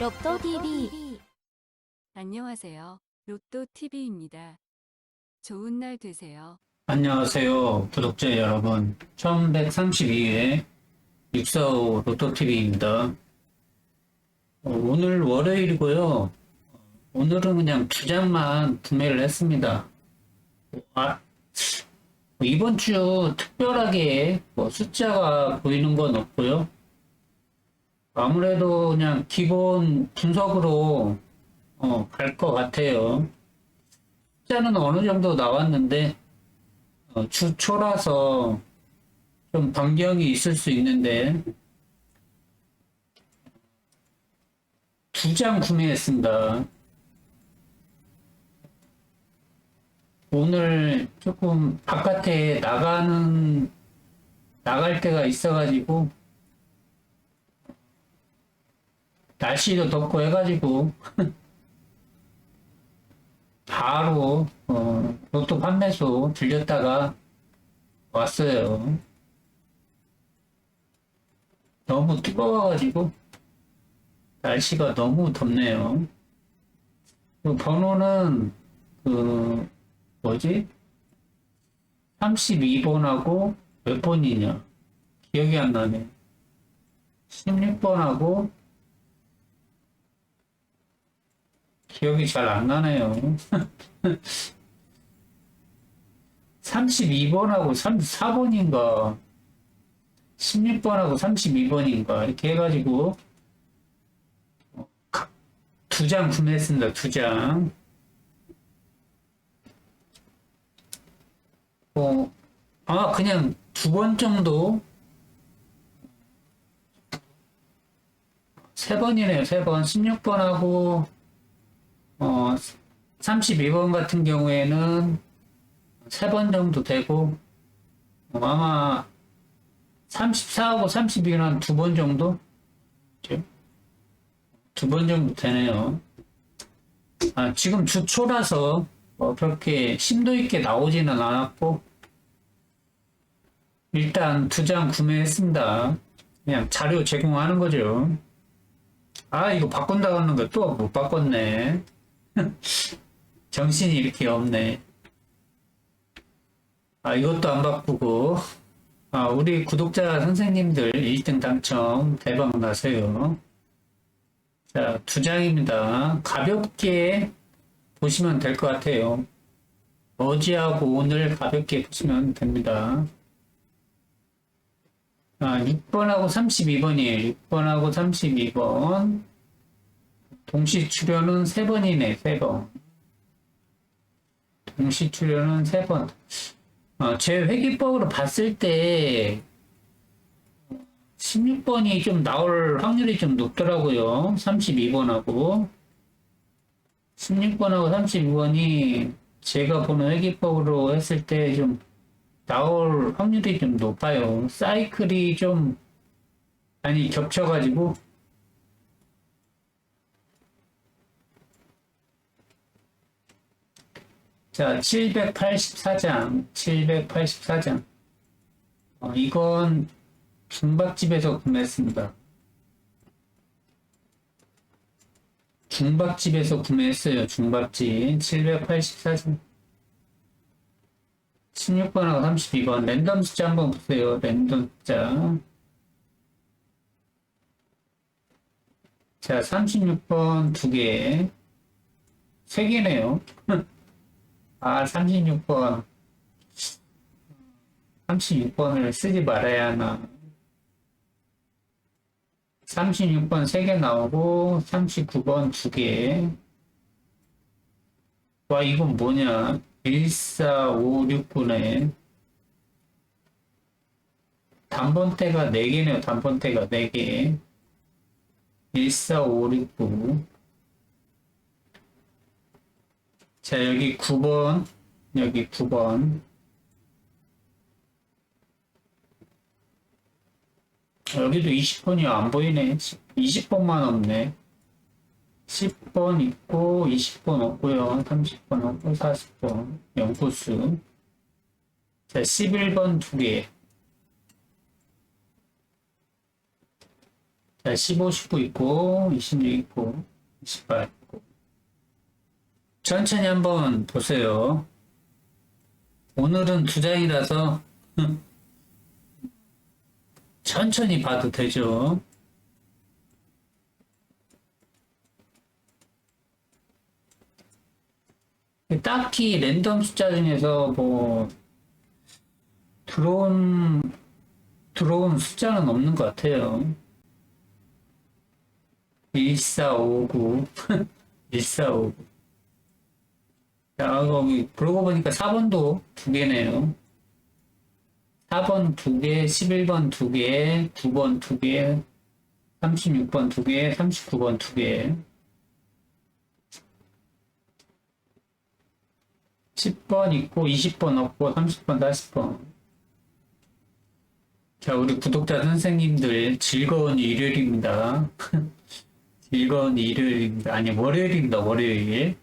로또 TV 안녕하세요. 로또 TV입니다. 좋은 날 되세요. 안녕하세요, 구독자 여러분. 1132회 645 로또TV입니다. 오늘 월요일이고요. 오늘은 그냥 두 장만 구매를 했습니다. 아, 이번 주 특별하게 뭐 숫자가 보이는 건 없고요. 아무래도 그냥 기본 분석으로 어, 갈 것 같아요. 숫자는 어느 정도 나왔는데 어, 주 초라서 좀 변경이 있을 수 있는데 두 장 구매했습니다. 오늘 조금 바깥에 나가는 나갈 때가 있어가지고 날씨도 덥고 해가지고 바로 어, 로또 판매소 들렸다가 왔어요. 너무 뜨거워가지고 날씨가 너무 덥네요. 그 번호는 그 뭐지? 32번하고 몇 번이냐? 기억이 안 나네. 16번하고 기억이 잘 안 나네요. 32번하고 34번인가 16번하고 32번인가 이렇게 해가지고 두 장 구매했습니다. 두 장. 어, 아 그냥 두 번 정도 세 번이네요. 세 번. 16번하고 어 32번 같은 경우에는 세번 정도 되고 어, 아마 34하고 32는 두번 정도? 두 번 정도 되네요. 아, 지금 주 초라서 뭐 그렇게 심도 있게 나오지는 않았고 일단 두 장 구매했습니다. 그냥 자료 제공하는 거죠. 아 이거 바꾼다고 하는 거 또 못 바꿨네. 정신이 이렇게 없네. 아, 이것도 안 바꾸고. 아, 우리 구독자 선생님들 1등 당첨 대박 나세요. 자, 두 장입니다. 가볍게 보시면 될 것 같아요. 어제하고 오늘 가볍게 보시면 됩니다. 아, 6번하고 32번이에요. 6번하고 32번. 동시 출연은 3번이네, 3번. 동시 출연은 3번. 어, 제 회계법으로 봤을 때 16번이 좀 나올 확률이 좀 높더라고요. 32번하고 16번하고 32번이 제가 보는 회계법으로 했을 때 좀 나올 확률이 좀 높아요. 사이클이 좀 많이 겹쳐가지고 자, 784장, 784장. 어, 이건 중박집에서 구매했습니다. 중박집에서 구매했어요. 중박집 784장. 16번하고 32번 랜덤 숫자 한번 보세요. 랜덤 숫자. 자, 36번 두 개. 세 개네요. 아, 36번. 36번을 쓰지 말아야 하나. 36번 3개 나오고, 39번 2개. 와, 이건 뭐냐. 14569네. 단번대가 4개네요. 단번대가 4개. 14569. 자, 여기 9번, 여기 9번. 여기도 20번이 안 보이네. 20번만 없네. 10번 있고, 20번 없고요. 30번 없고, 40번. 연코수. 자, 11번 두 개. 자, 자, 15, 19 있고, 26 있고, 28 있고. 천천히 한번 보세요. 오늘은 두 장이라서, 천천히 봐도 되죠. 딱히 랜덤 숫자 중에서 뭐, 들어온, 들어온 숫자는 없는 것 같아요. 1459. 1459. 자, 거기, 그러고 보니까 4번도 두 개네요. 4번 두 개, 11번 두 개, 9번 두 개, 36번 두 개, 39번 두 개. 10번 있고, 20번 없고, 30번, 40번. 자, 우리 구독자 선생님들 즐거운 일요일입니다. 즐거운 일요일입니다. 아니, 월요일입니다. 월요일.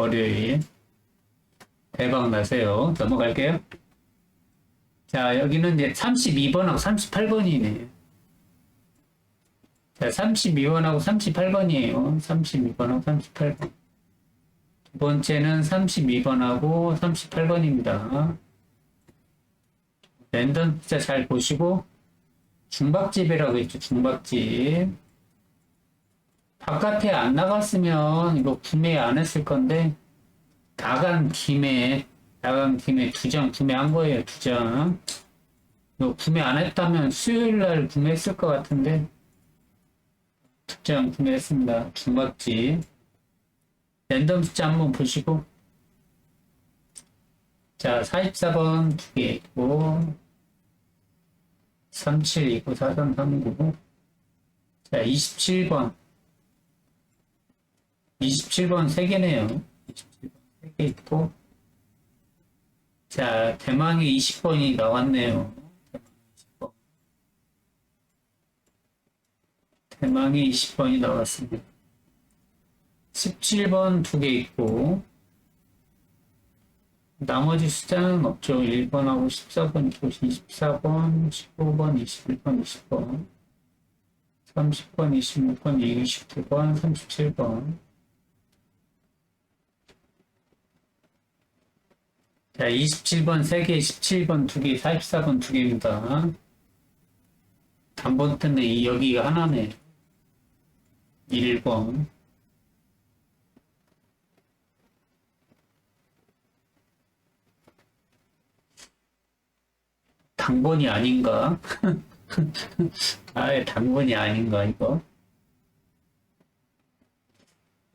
월요일. 대박 나세요. 넘어갈게요. 자, 여기는 이제 32번하고 38번이네. 자, 32번하고 38번이에요. 32번하고 38번. 두 번째는 32번하고 38번입니다. 랜덤 숫자 잘 보시고, 중박집이라고 있죠, 중박집. 바깥에 안 나갔으면 이거 구매 안 했을 건데, 나간 김에, 나간 김에 두 장 구매한 거예요, 두 장. 이거 구매 안 했다면 수요일 날 구매했을 것 같은데, 두 장 구매했습니다. 중박집. 랜덤 숫자 한번 보시고, 자, 44번 두 개 있고, 3729, 4339. 자, 27번. 27번 3개네요. 27번 3개 있고. 자, 대망의 20번이 나왔네요. 대망의 20번이 나왔습니다. 17번 두개 있고, 나머지 숫자는 없죠. 1번하고 14번 있고, 24번, 15번, 21번, 20번, 30번, 26번, 29번, 37번. 자, 27번 3개, 17번 2개, 44번 2개입니다. 단번 때문에 이 여기가 하나네. 1번. 당번이 아닌가? 아예 당번이 아닌가, 이거?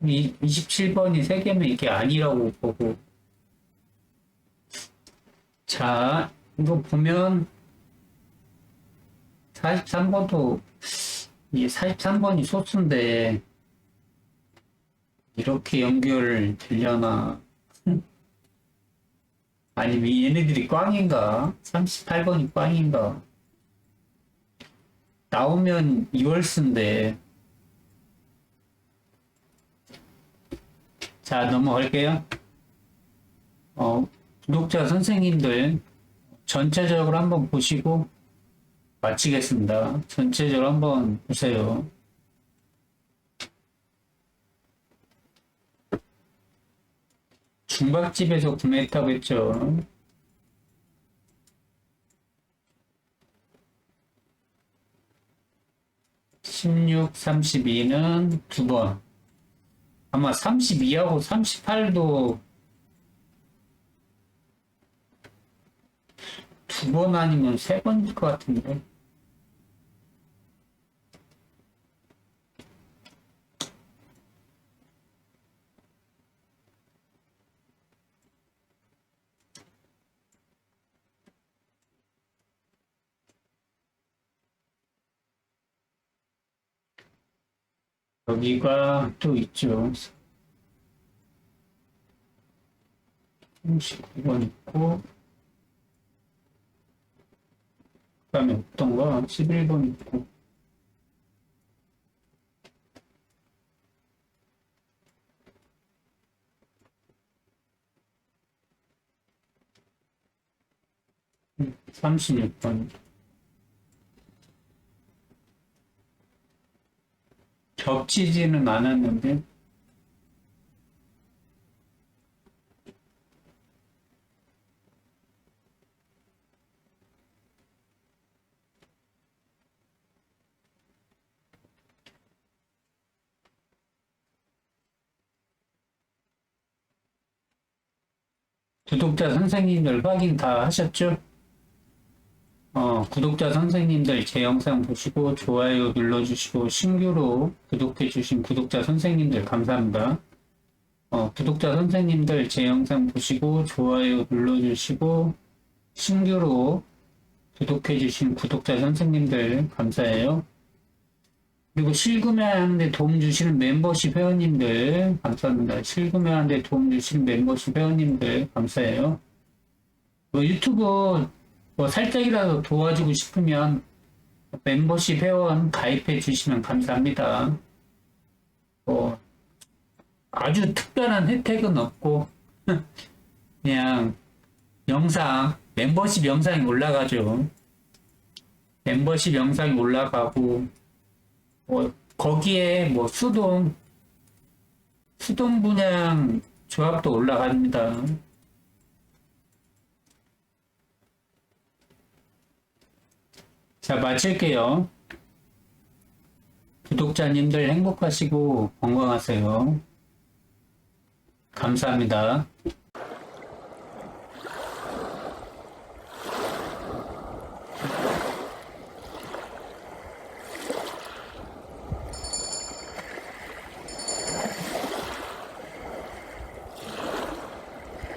이 27번이 3개면 이게 아니라고 보고. 자, 이거 보면 43번도 이게 43번이 소수인데 이렇게 연결되려나? 아니면 얘네들이 꽝인가? 38번이 꽝인가? 나오면 2월수인데 자 넘어갈게요. 어, 구독자 선생님들 전체적으로 한번 보시고 마치겠습니다. 전체적으로 한번 보세요. 중박집에서 구매했다고 했죠. 십육, 삼십이는 두 번. 아마 삼십이하고 삼십팔도 두 번 아니면 세 번일 것 같은데. 여기가 또 있죠. 39번 있고, 그 다음에 거? 11번 있고. 음, 36번. 겹치지는 않았는데. 구독자 선생님들 확인 다 하셨죠? 어, 구독자 선생님들 제 영상 보시고 좋아요 눌러주시고 신규로 구독해주신 구독자 선생님들 감사합니다. 어, 구독자 선생님들 제 영상 보시고 좋아요 눌러주시고 신규로 구독해주신 구독자 선생님들 감사해요. 그리고 실구매하는데 도움 주시는 멤버십 회원님들 감사합니다. 실구매하는데 도움 주시는 멤버십 회원님들 감사해요. 뭐 유튜브 뭐 살짝이라도 도와주고 싶으면 멤버십 회원 가입해 주시면 감사합니다. 뭐 아주 특별한 혜택은 없고 그냥 영상 멤버십 영상이 올라가죠. 멤버십 영상이 올라가고 뭐 거기에 뭐 수동 수동 분양 조합도 올라갑니다. 자, 마칠게요. 구독자님들 행복하시고 건강하세요. 감사합니다.